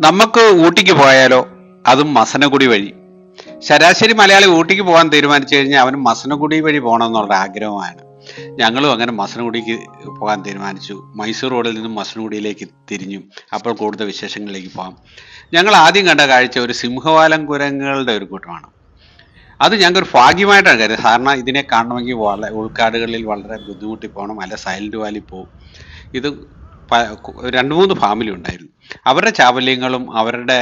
നമുക്ക് ഊട്ടിക്ക് പോയാലോ? അതും മസനഗുടി വഴി. ശരാശരി മലയാളി ഊട്ടിക്ക് പോകാൻ തീരുമാനിച്ചു കഴിഞ്ഞാൽ അവന് മസനഗുടി വഴി പോകണം എന്നുള്ള ആഗ്രഹമാണ്. ഞങ്ങളും അങ്ങനെ മസനഗുഡിക്ക് പോകാൻ തീരുമാനിച്ചു. മൈസൂർ റോഡിൽ നിന്നും മസനഗുഡിയിലേക്ക് തിരിഞ്ഞു. അപ്പോൾ കൂടുതൽ വിശേഷങ്ങളിലേക്ക് പോകാം. ഞങ്ങൾ ആദ്യം കണ്ട കാഴ്ച ഒരു സിംഹവാലം കുരങ്ങുകളുടെ ഒരു കൂട്ടമാണ്. അത് ഞങ്ങൾക്കൊരു ഭാഗ്യമായിട്ടാണ് കരുതുന്നത്. കാരണം ഇതിനെ കാണണമെങ്കിൽ വളരെ ഉൾക്കാടുകളിൽ വളരെ ബുദ്ധിമുട്ടി പോകണം. അല്ല സൈലന്റ് വാലി പോകും ഇത് രണ്ട് മൂന്ന് ഫാമിലി ഉണ്ടായിരുന്നു. അവരുടെ ചാവല്യങ്ങളും അവരുടെ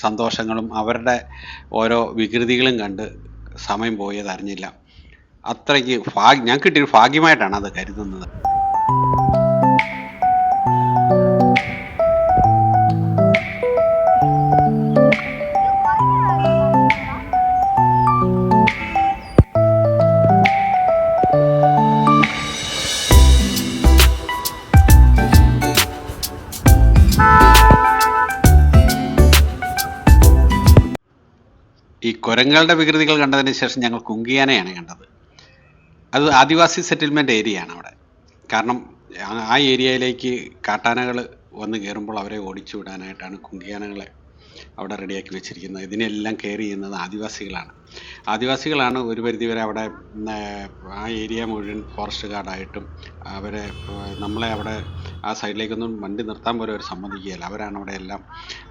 സന്തോഷങ്ങളും അവരുടെ ഓരോ വികൃതികളും കണ്ട് സമയം പോയത് അറിഞ്ഞില്ല അത്രയ്ക്ക് ഭാഗ്യ ഞാൻ കിട്ടിയൊരു ഭാഗ്യമായിട്ടാണ് അത് കരുതുന്നത്. ഈ കുരങ്ങുകളുടെ വികൃതികൾ കണ്ടതിന് ശേഷം ഞങ്ങൾ കുങ്കിയാനയാണ് കണ്ടത്. അത് ആദിവാസി സെറ്റിൽമെന്റ് ഏരിയയാണ് അവിടെ. കാരണം ആ ഏരിയയിലേക്ക് കാട്ടാനകൾ വന്ന് കയറുമ്പോൾ അവരെ ഓടിച്ചു വിടാനായിട്ടാണ് കുങ്കിയാനകളെ അവിടെ റെഡിയാക്കി വെച്ചിരിക്കുന്നത്. ഇതിനെല്ലാം കെയർ ചെയ്യുന്നത് ആദിവാസികളാണ്. ആദിവാസികളാണ് ഒരു പരിധിവരെ അവിടെ ആ ഏരിയ മുഴുവൻ ഫോറസ്റ്റ് ഗാർഡായിട്ടും അവരെ നമ്മളെ അവിടെ ആ സൈഡിലേക്കൊന്നും വണ്ടി നിർത്താൻ പോലും അവർ സമ്മതിക്കുകയില്ല. അവരാണ് അവിടെ എല്ലാം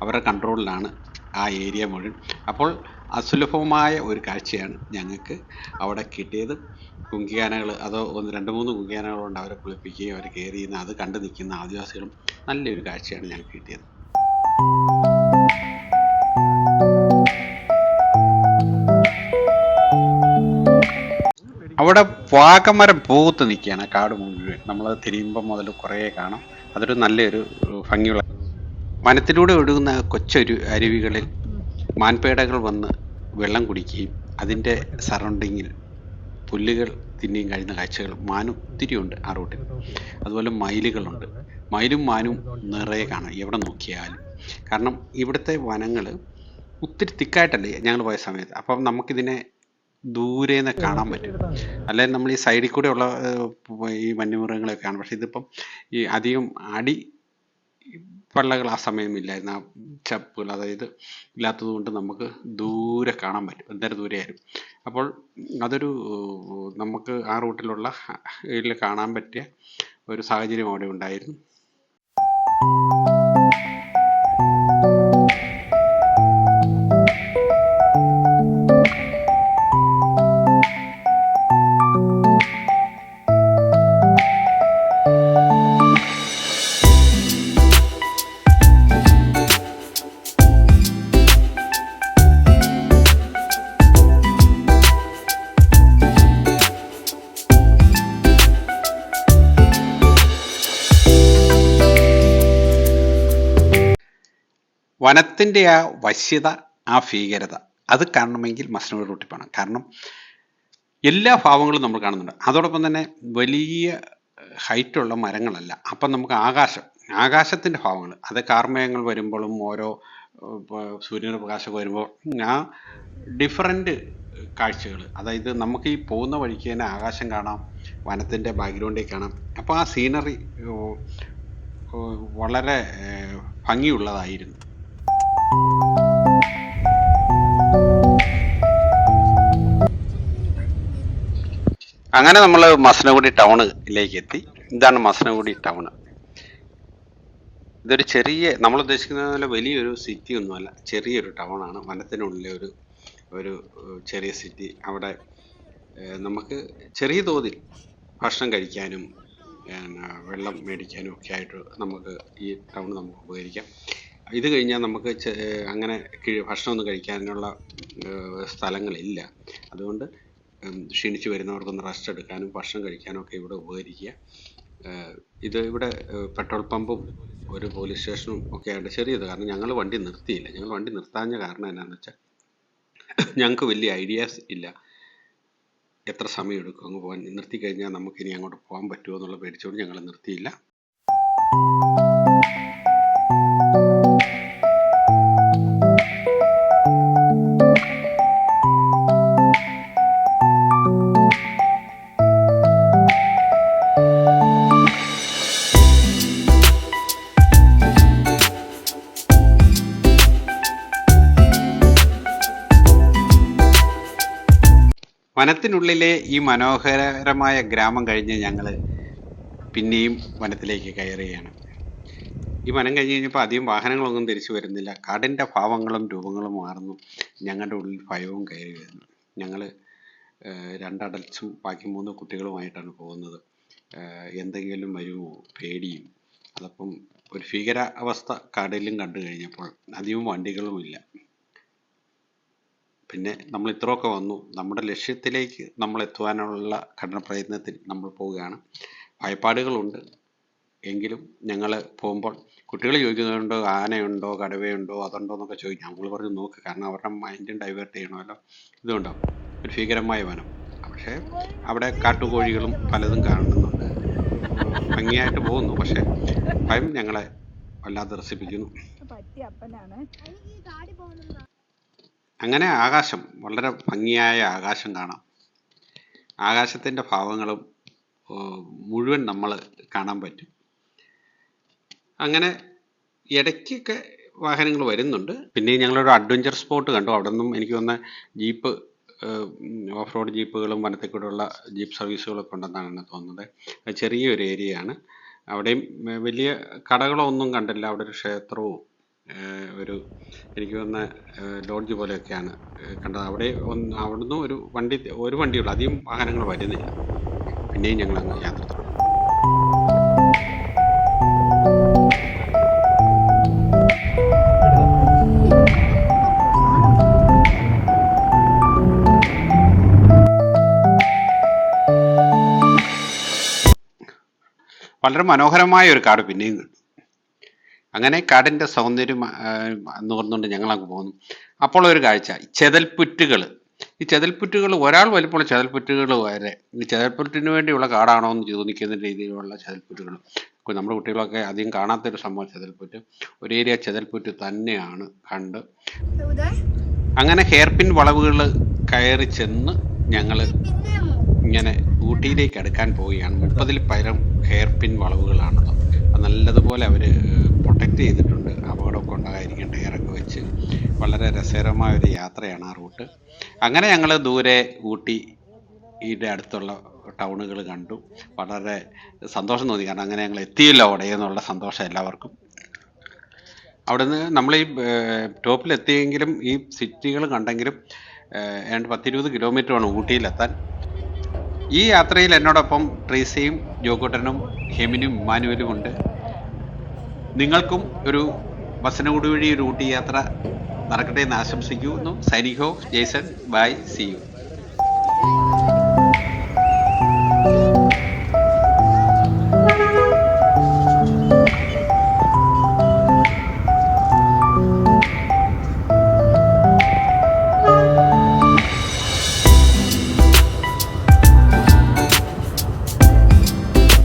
അവരുടെ കൺട്രോളിലാണ് ആ ഏരിയ മുഴുവൻ. അപ്പോൾ അസുലഭമായ ഒരു കാഴ്ചയാണ് ഞങ്ങൾക്ക് അവിടെ കിട്ടിയത്. കുങ്കിയാനകൾ അതോ ഒന്ന് രണ്ട് മൂന്ന് കുങ്കിയാനകളുണ്ട് അവരെ കുളിപ്പിക്കുകയും അവർ കയറി അത് കണ്ടു നിൽക്കുന്ന ആദിവാസികളും നല്ലൊരു കാഴ്ചയാണ് ഞങ്ങൾക്ക് കിട്ടിയത്. അവിടെ വാഗമരം പൂത്ത് നിൽക്കുകയാണ് കാട് മുഴുവൻ. നമ്മൾ തിരിയുമ്പോൾ മുതൽ കുറേ കാണാം. അതൊരു നല്ലൊരു ഭംഗിയുള്ള വനത്തിലൂടെ ഒഴുകുന്ന കൊച്ചൊരു അരുവികളിൽ മാൻപേടകൾ വന്ന് വെള്ളം കുടിക്കുകയും അതിന്റെ സറൗണ്ടിങ്ങിൽ പുല്ലുകൾ തിന്നുകയും കഴിയുന്ന കാഴ്ചകൾ മാൻ ഒത്തിരി ഉണ്ട് ആ റൂട്ടിൽ. അതുപോലെ മയിലുകളുണ്ട്. മയിലും മാനും നിറയെ കാണാം എവിടെ നോക്കിയാലും. കാരണം ഇവിടുത്തെ വനങ്ങൾ ഒത്തിരി തിക്കായിട്ടല്ലേ ഞങ്ങൾ പോയ സമയത്ത്. അപ്പം നമുക്കിതിനെ ദൂരെ നിന്ന് കാണാൻ പറ്റും. അല്ലെങ്കിൽ നമ്മൾ ഈ സൈഡിൽ കൂടെ ഉള്ള ഈ വന്യമൃഗങ്ങളൊക്കെ കാണും. പക്ഷെ ഇതിപ്പം ഈ അധികം അടി പള്ളകൾ ആ സമയമില്ലായിരുന്നു. ആ ചപ്പുകൾ അതായത് ഇല്ലാത്തത് കൊണ്ട് നമുക്ക് ദൂരെ കാണാൻ പറ്റും. എന്തായാലും ദൂരെ ആയിരുന്നു അപ്പോൾ അതൊരു നമുക്ക് ആ റൂട്ടിലുള്ള ഇതിൽ കാണാൻ പറ്റിയ ഒരു സാഹചര്യം അവിടെ ഉണ്ടായിരുന്നു. വനത്തിന്റെ ആ വശ്യത ആ ഭീകരത അത് കാണണമെങ്കിൽ മസ്നൂർ റൂട്ടിൽ പോകണം. കാരണം എല്ലാ ഭാവങ്ങളും നമ്മൾ കാണുന്നുണ്ട്. അതോടൊപ്പം തന്നെ വലിയ ഹൈറ്റുള്ള മരങ്ങളല്ല. അപ്പം നമുക്ക് ആകാശം ആകാശത്തിന്റെ ഭാവങ്ങൾ അത് കാർമേഘങ്ങൾ വരുമ്പോഴും ഓരോ സൂര്യന്റെ പ്രകാശമൊക്കെ വരുമ്പോൾ ആ ഡിഫറെന്റ് കാഴ്ചകൾ അതായത് നമുക്ക് ഈ പോകുന്ന വഴിക്ക് തന്നെ ആകാശം കാണാം വനത്തിന്റെ ബാക്ക്ഗ്രൗണ്ടിൽ കാണാം. അപ്പോൾ ആ സീനറി വളരെ ഭംഗിയുള്ളതായിരുന്നു. അങ്ങനെ നമ്മൾ മസനഗുഡി ടൗണിലേക്ക് എത്തി. ഇതാണ് മസനഗുഡി ടൗൺ ഇതൊരു ചെറിയ നമ്മൾ ഉദ്ദേശിക്കുന്ന പോലെ വലിയൊരു സിറ്റി ഒന്നുമല്ല. ചെറിയൊരു ടൗണാണ് വനത്തിനുള്ളിലെ ഒരു ഒരു ചെറിയ സിറ്റി അവിടെ നമുക്ക് ചെറിയ തോതിൽ ഭക്ഷണം കഴിക്കാനും വെള്ളം മേടിക്കാനും ഒക്കെ ആയിട്ട് നമുക്ക് ഈ ടൗൺ നമുക്ക് ഉപകരിക്കാം. ഇത് കഴിഞ്ഞാൽ നമുക്ക് അങ്ങനെ ഭക്ഷണം ഭക്ഷണമൊന്നും കഴിക്കാനുള്ള സ്ഥലങ്ങളില്ല. അതുകൊണ്ട് ക്ഷീണിച്ച് വരുന്നവർക്കൊന്ന് റെസ്റ്റ് എടുക്കാനും ഭക്ഷണം കഴിക്കാനും ഒക്കെ ഇവിടെ ഉപകരിക്കുക. ഇത് ഇവിടെ പെട്രോൾ പമ്പും ഒരു പോലീസ് സ്റ്റേഷനും ഒക്കെ ആയിട്ട് ചെറിയത്. കാരണം ഞങ്ങൾ വണ്ടി നിർത്തിയില്ല. ഞങ്ങൾ വണ്ടി നിർത്താഞ്ഞ കാരണം എന്നാന്ന് വെച്ചാൽ ഞങ്ങൾക്ക് വലിയ ഐഡിയാസ് ഇല്ല. എത്ര സമയം എടുക്കും അങ്ങ് പോകാൻ നിർത്തി കഴിഞ്ഞാൽ നമുക്ക് ഇനി അങ്ങോട്ട് പോകാൻ പറ്റുമോ എന്നുള്ള പേടിച്ചുകൊണ്ട് ഞങ്ങൾ നിർത്തിയില്ല. വനത്തിനുള്ളിലെ ഈ മനോഹരമായ ഗ്രാമം കഴിഞ്ഞ് ഞങ്ങൾ പിന്നെയും വനത്തിലേക്ക് കയറുകയാണ്. ഈ വനം കഴിഞ്ഞ് കഴിഞ്ഞപ്പോൾ അധികം വാഹനങ്ങളൊന്നും തിരിച്ചു വരുന്നില്ല. കാടിന്റെ ഭാവങ്ങളും രൂപങ്ങളും മാറുന്നു. ഞങ്ങളുടെ ഉള്ളിൽ ഭയവും കയറി വരുന്നു. ഞങ്ങൾ രണ്ടടൽസും ബാക്കി മൂന്ന് കുട്ടികളുമായിട്ടാണ് പോകുന്നത്. എന്തെങ്കിലും വരുമോ? പേടിയും. അതപ്പം ഒരു ഭീകര അവസ്ഥ കാടിലും കണ്ടു കഴിഞ്ഞപ്പോൾ അധികം വണ്ടികളുമില്ല. പിന്നെ നമ്മൾ ഇത്രയൊക്കെ വന്നു. നമ്മുടെ ലക്ഷ്യത്തിലേക്ക് നമ്മൾ എത്തുവാനുള്ള കഠിന പ്രയത്നത്തിൽ നമ്മൾ പോവുകയാണ്. ഭയപ്പാടുകളുണ്ട് എങ്കിലും ഞങ്ങൾ പോകുമ്പോൾ കുട്ടികൾ ചോദിക്കുന്നുണ്ടോ ആനയുണ്ടോ? കടുവയുണ്ടോ? അതുണ്ടോ എന്നൊക്കെ ചോദിക്കും. നമ്മൾ പറഞ്ഞു നോക്ക്. കാരണം അവരുടെ മൈൻഡും ഡൈവേർട്ട് ചെയ്യണമല്ലോ. ഇതുണ്ടോ ഒരു ഭീകരമായ വനം. പക്ഷേ അവിടെ കാട്ടുകോഴികളും പലതും കാണുന്നുണ്ട്. ഭംഗിയായിട്ട് പോകുന്നു. പക്ഷേ ഭയം ഞങ്ങളെ വല്ലാതെ രസിപ്പിക്കുന്നു. അങ്ങനെ ആകാശം വളരെ ഭംഗിയായ ആകാശം കാണാം. ആകാശത്തിന്റെ ഭാവങ്ങളും മുഴുവൻ നമ്മൾ കാണാൻ പറ്റും. അങ്ങനെ ഇടയ്ക്കൊക്കെ വാഹനങ്ങൾ വരുന്നുണ്ട്. പിന്നെ ഞങ്ങളൊരു അഡ്വഞ്ചർ സ്പോട്ട് കണ്ടു. അവിടെ നിന്നും എനിക്ക് വന്ന ജീപ്പ് ഓഫ് റോഡ് ജീപ്പുകളും വനത്തിൽ കൂടെയുള്ള ജീപ്പ് സർവീസുകളൊക്കെ ഉണ്ടെന്നാണ് തോന്നുന്നത്. ചെറിയൊരു ഏരിയയാണ്. അവിടെയും വലിയ കടകളോ ഒന്നും കണ്ടില്ല. അവിടെ ഒരു ക്ഷേത്രവും ഒരു എനിക്ക് തോന്നുന്ന ലോഡ്ജ് പോലെയൊക്കെയാണ്. കണ്ടത്. അവിടെ ഒന്ന് അവിടുന്ന് ഒരു വണ്ടി ഒരു വണ്ടിയുള്ളൂ. അധികം വാഹനങ്ങൾ വരുന്നില്ല. പിന്നെയും ഞങ്ങൾ അങ്ങ് യാത്ര തുടർന്നു വളരെ മനോഹരമായ ഒരു കാട് പിന്നെയും അങ്ങനെ കാടിന്റെ സൗന്ദര്യം നുകർന്നുകൊണ്ട് അങ്ങ് പോകുന്നു. അപ്പോൾ ഒരു കാഴ്ച ചെതൽപ്പുറ്റുകൾ ഈ ചെതൽപ്പുറ്റുകൾ ഒരാൾ വലിപ്പമുള്ള ചെതൽപ്പുറ്റുകൾ വരെ ഈ ചെതൽപ്പുറ്റിന് വേണ്ടിയുള്ള കാടാണോ എന്ന് ചോദിക്കുന്ന രീതിയിലുള്ള ചെതൽപ്പുറ്റുകൾ നമ്മുടെ കുട്ടികളൊക്കെ അധികം കാണാത്തൊരു സംഭവം ചെതൽപ്പുറ്റ് ഒരു ഏരിയ ചെതൽപ്പുറ്റ് തന്നെയാണ് കണ്ട്. അങ്ങനെ ഹെയർപിൻ വളവുകൾ കയറി ചെന്ന് ഞങ്ങൾ ഇങ്ങനെ ഊട്ടിയിലേക്ക് അടുക്കാൻ പോവുകയാണ്. മുപ്പതിൽ പരം ഹെയർപിൻ അത് നല്ലതുപോലെ അവർ പ്രൊട്ടക്റ്റ് ചെയ്തിട്ടുണ്ട്. അപകടമൊക്കെ ഉണ്ടായിരിക്കും ടയറൊക്കെ വെച്ച്. വളരെ രസകരമായ ഒരു യാത്രയാണ് ആ റൂട്ട് അങ്ങനെ ഞങ്ങൾ ദൂരെ ഊട്ടിയുടെ അടുത്തുള്ള ടൗണുകൾ കണ്ടു. വളരെ സന്തോഷം തോന്നി. കാരണം അങ്ങനെ ഞങ്ങൾ എത്തിയല്ലോ അവിടെ എന്നുള്ള സന്തോഷം എല്ലാവർക്കും. അവിടുന്ന് നമ്മൾ ഈ ടോപ്പിലെത്തിയെങ്കിലും ഈ സിറ്റികൾ കണ്ടെങ്കിലും ഏതാണ്ട് പത്തിരുപത് കിലോമീറ്ററാണ് ഊട്ടിയിലെത്താൻ. ഈ യാത്രയിൽ എന്നോടൊപ്പം ട്രീസയും ജോക്കുട്ടനും ഹെമിനും ഇമ്മാനുവലും ഉണ്ട്. നിങ്ങൾക്കും ഒരു ബസ്സിനോട് വഴി ഒരു ഊട്ടി യാത്ര നടക്കട്ടെ എന്ന് ആശംസിക്കുന്നു. Sainik Jaison bye see you.